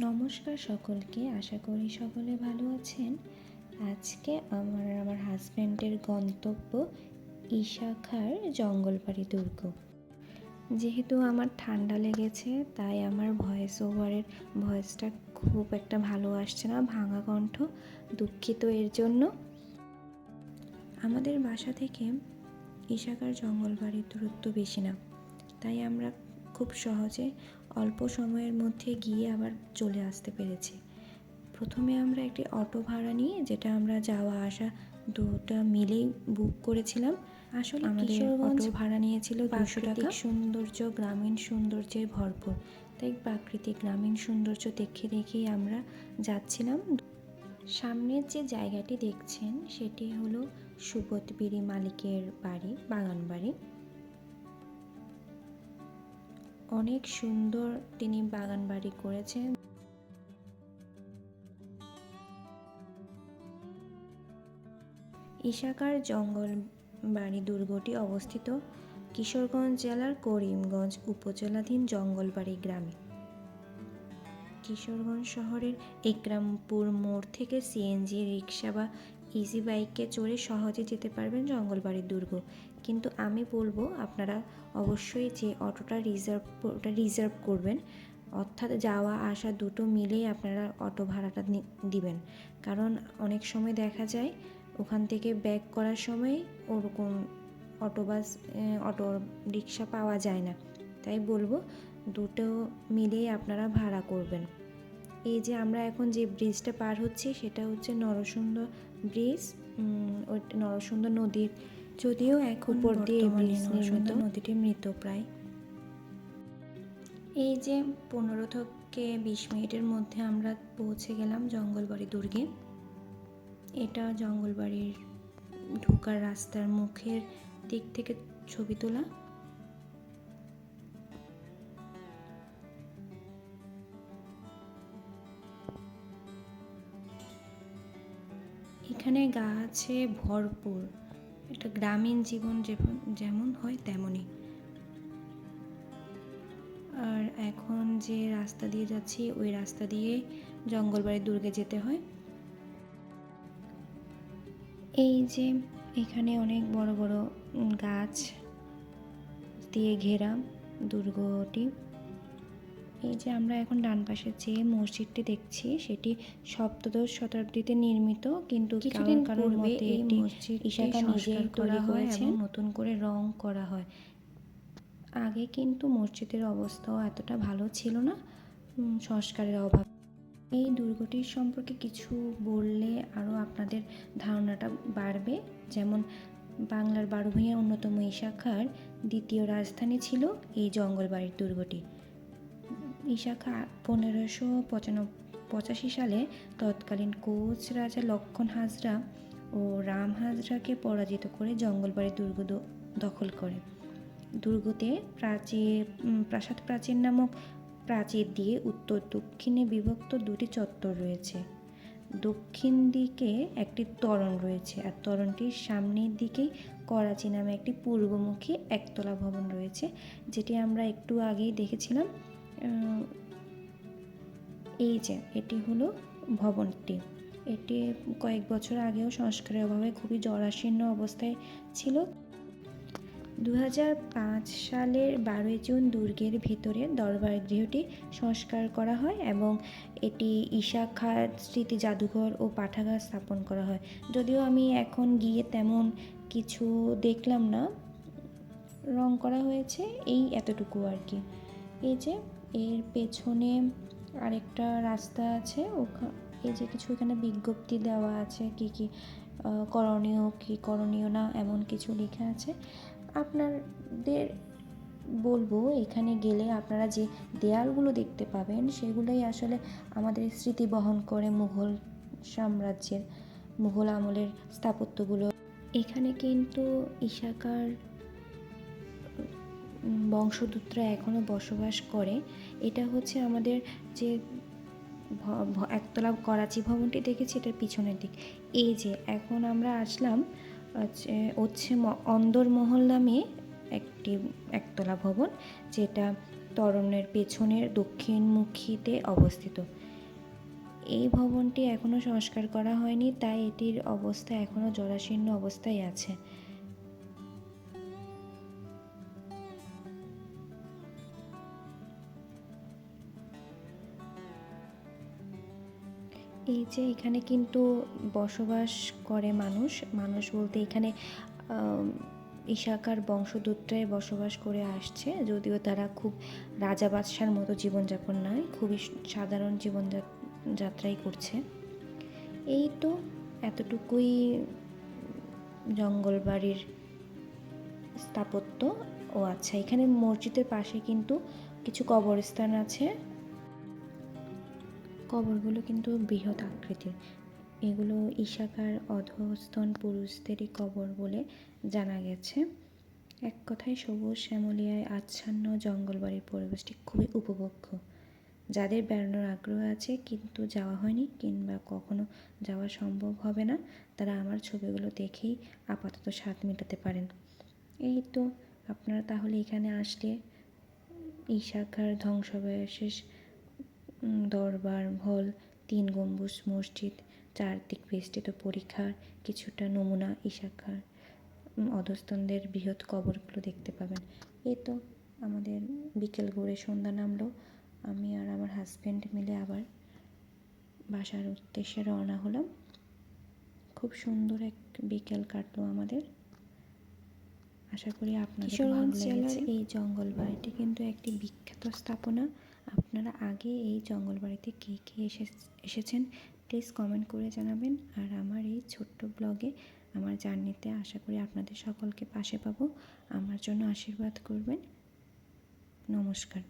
নমস্কার সকলকে, আশা করি সকলে ভালো আছেন। আজকে আমার আমার হাজব্যান্ডের গন্তব্য ইশাখার জঙ্গলবাড়ি দুর্গ। যেহেতু আমার ঠান্ডা লেগেছে, তাই আমার ভয়েস ওভারের ভয়েসটা খুব একটা ভালো আসছে না, ভাঙা কণ্ঠ, দুঃখিত এর জন্য। আমাদের বাসা থেকে ইশাখার জঙ্গলবাড়ির দূরত্ব বেশি না, তাই আমরা খুব সহজে অল্প সময়ের মধ্যে গিয়ে আবার চলে আসতে পেরেছি। প্রথমে আমরা একটি অটো ভাড়া নিয়ে যেটা আমরা যাওয়া আসা দুটা মিলেই বুক করেছিলাম। আসলে আমাদের অটো ভাড়া নিয়েছিল দুশো টাকা। সৌন্দর্য গ্রামীণ সৌন্দর্যে ভরপুর। তাই প্রাকৃতিক গ্রামীণ সৌন্দর্য দেখে দেখেই আমরা যাচ্ছিলাম। সামনের যে জায়গাটি দেখছেন সেটি হলো সুবোধ বিড়ি মালিকের বাড়ি বাগান বাড়ি অনেক সুন্দর তিনি বাগান বাড়ি করেছেন। ইশাকার জঙ্গল বাড়ি দুর্গটি অবস্থিত কিশোরগঞ্জ জেলার করিমগঞ্জ উপজেলাধীন জঙ্গলবাড়ি গ্রামে। কিশোরগঞ্জ শহরের একরামপুর মোড় থেকে সিএনজি রিক্সা বা ইজি বাইকে চড়ে সহজে যেতে পারবেন জঙ্গলবাড়ির দুর্গ। কিন্তু আমি বলব আপনারা অবশ্যই যে অটোটা রিজার্ভ ওটা রিজার্ভ করবেন। অর্থাৎ যাওয়া, আসা দুটো মিলেই আপনারা অটো ভাড়াটা দিবেন। কারণ অনেক সময় দেখা যায় ওখান থেকে ব্যাক করার সময় ওরকম অটো বাস অটো রিক্সা পাওয়া যায় না। তাই বলব দুটো মিলেই আপনারা ভাড়া করবেন। এই যে আমরা এখন যে ব্রিজটা পার হচ্ছি সেটা হচ্ছে নরসুন্দর ব্রিজ ওই নরসুন্দর নদীর যদিও এখন উপর দিয়ে এই ব্রিজ নির্মিত নদীটি মৃত প্রায়। এই যে পনেরো থেকে বিশ মিনিটের মধ্যে আমরা পৌঁছে গেলাম জঙ্গলবাড়ি দুর্গে। এটা জঙ্গলবাড়ির ঢোকার রাস্তার মুখের দিক থেকে ছবি তোলা। এখানে গাছে ভরপুর। এটা গ্রামীণ জীবন যেমন যেমন হয় তেমনই। আর এখন যে রাস্তা দিয়ে যাচ্ছি, ওই রাস্তা দিয়ে জঙ্গলবাড়ি দুর্গে যেতে হয়। এই যে এখানে অনেক বড় বড় গাছ দিয়ে ঘেরা দুর্গটি। এই যে আমরা এখন ডান পাশে যে মসজিদটি দেখছি সেটি সপ্তদশ শতাব্দীতে নির্মিত কিন্তু কিছুদিন পূর্বে এই এটি মসজিদটি ইশাকা নিজেই তৈরি নতুন করে রং করা হয়। আগে কিন্তু মসজিদের অবস্থাও এতটা ভালো ছিল না সংস্কারের অভাব। এই দুর্গটির সম্পর্কে কিছু বললে আরও আপনাদের ধারণাটা বাড়বে। যেমন বাংলার বারোভূঁইয়া অন্যতম এই শাখার দ্বিতীয় রাজধানী ছিল এই জঙ্গলবাড়ির দুর্গটি। এই শাখা পনেরোশো পঁচানব্বই পঁচাশি সালে তৎকালীন কোচ রাজা লক্ষণ হাজরা ও রাম হাজরাকে পরাজিত করে জঙ্গলবাড়ি দুর্গ দখল করে। দুর্গতে প্রাচীর প্রাসাদ প্রাচীর নামক প্রাচীর দিয়ে উত্তর দক্ষিণে বিভক্ত দুটি চত্বর রয়েছে। দক্ষিণ দিকে একটি তরণ রয়েছে আর তরণটির সামনের দিকেই করাচি নামে একটি পূর্বমুখী একতলা ভবন রয়েছে, যেটি আমরা একটু আগেই দেখেছিলাম। এই যে, এটি হলো ভবনটি। এটি কয়েক বছর আগেও সংস্কারের অভাবে খুবই জরাশীর্ণ অবস্থায় ছিল। দু হাজার পাঁচ সালের বারোই জুন দুর্গের ভিতরে দরবার গৃহটি সংস্কার করা হয় এবং এটি ঈশা খাঁ স্মৃতি জাদুঘর ও পাঠাগার স্থাপন করা হয়। যদিও আমি এখন গিয়ে তেমন কিছু দেখলাম না, রং করা হয়েছে, এই এতটুকু আর কি। এই যে এর পেছনে আরেকটা রাস্তা আছে, ওখা, এই যে কিছু এখানে বিজ্ঞপ্তি দেওয়া আছে কি কি করণীয় কি করণীয় না এমন কিছু লেখা আছে। আপনাদের বলব এখানে গেলে আপনারা যে দেয়ালগুলো দেখতে পাবেন, সেগুলোই আসলে আমাদের স্মৃতি বহন করে মুঘল সাম্রাজ্যের, মুঘল আমলের স্থাপত্যগুলো। এখানে কিন্তু ইশাকার বংশদূতরা এখনও বসবাস করে। এটা হচ্ছে আমাদের যে একতলা করাচি ভবনটি দেখেছি, এটার পিছনের দিক। এই যে, এখন আমরা আসলাম হচ্ছে অন্দরমহল নামে একটি একতলা ভবন, যেটা তরণের পেছনের দক্ষিণমুখীতে অবস্থিত। এই ভবনটি এখনও সংস্কার করা হয়নি, তাই এটির অবস্থা এখনও জরাশীর্ণ অবস্থায় আছে। এই যে এখানে কিন্তু বসবাস করে মানুষ মানুষ বলতে এখানে আম, ইশাকার বংশদূতরাই বসবাস করে আসছে যদিও তারা খুব রাজা বাদশার মতো জীবনযাপন নয় খুবই সাধারণ জীবন যাত্রাই করছে। এই তো এতটুকুই জঙ্গল বাড়ির স্থাপত্য। ও আচ্ছা এখানে মসজিদের পাশে কিন্তু কিছু কবরস্থান আছে। কবরগুলো কিন্তু বৃহৎ আকৃতির। এগুলো ইশাকার অধস্তন পুরুষদেরই কবর বলে জানা গেছে। এক কথায় সবুজ শ্যামলিয়ায় আচ্ছন্ন জঙ্গলবাড়ির পরিবেশটি খুবই উপভোগ্য। যাদের বেড়ানোর আগ্রহ আছে কিন্তু যাওয়া হয়নি কিংবা কখনো যাওয়া সম্ভব হবে না, তারা আমার ছবিগুলো দেখেই আপাতত স্বাদ মেটাতে পারেন। এই তো, আপনারা তাহলে এখানে আসলে ইশাখার ধ্বংসাবশেষ দরবার হল তিন গম্বুজ মসজিদ চারদিক বেষ্টিত পরীক্ষার কিছুটা নমুনা ইশাখার অধস্তনদের বৃহৎ কবরগুলো দেখতে পাবেন। এই তো আমাদের বিকেল গড়ে সন্ধ্যা নামলো। আমি আর আমার হাজব্যান্ড মিলে আবার বাসার উদ্দেশ্যে রওনা হলাম। খুব সুন্দর এক বিকেল কাটলো আমাদের। আশা করি আপনাদের লেগেছে। এই জঙ্গল বাড়িটি কিন্তু একটি বিখ্যাত স্থাপনা। আপনারা আগে এই জঙ্গল বাড়িতে কে কে এসে এসেছেন প্লিজ কমেন্ট করে জানাবেন। আর আমার এই ছোট্ট ব্লগে আমার জার্নিতে আশা করি আপনাদের সকলকে পাশে পাবো। আমার জন্য আশীর্বাদ করবেন। নমস্কার।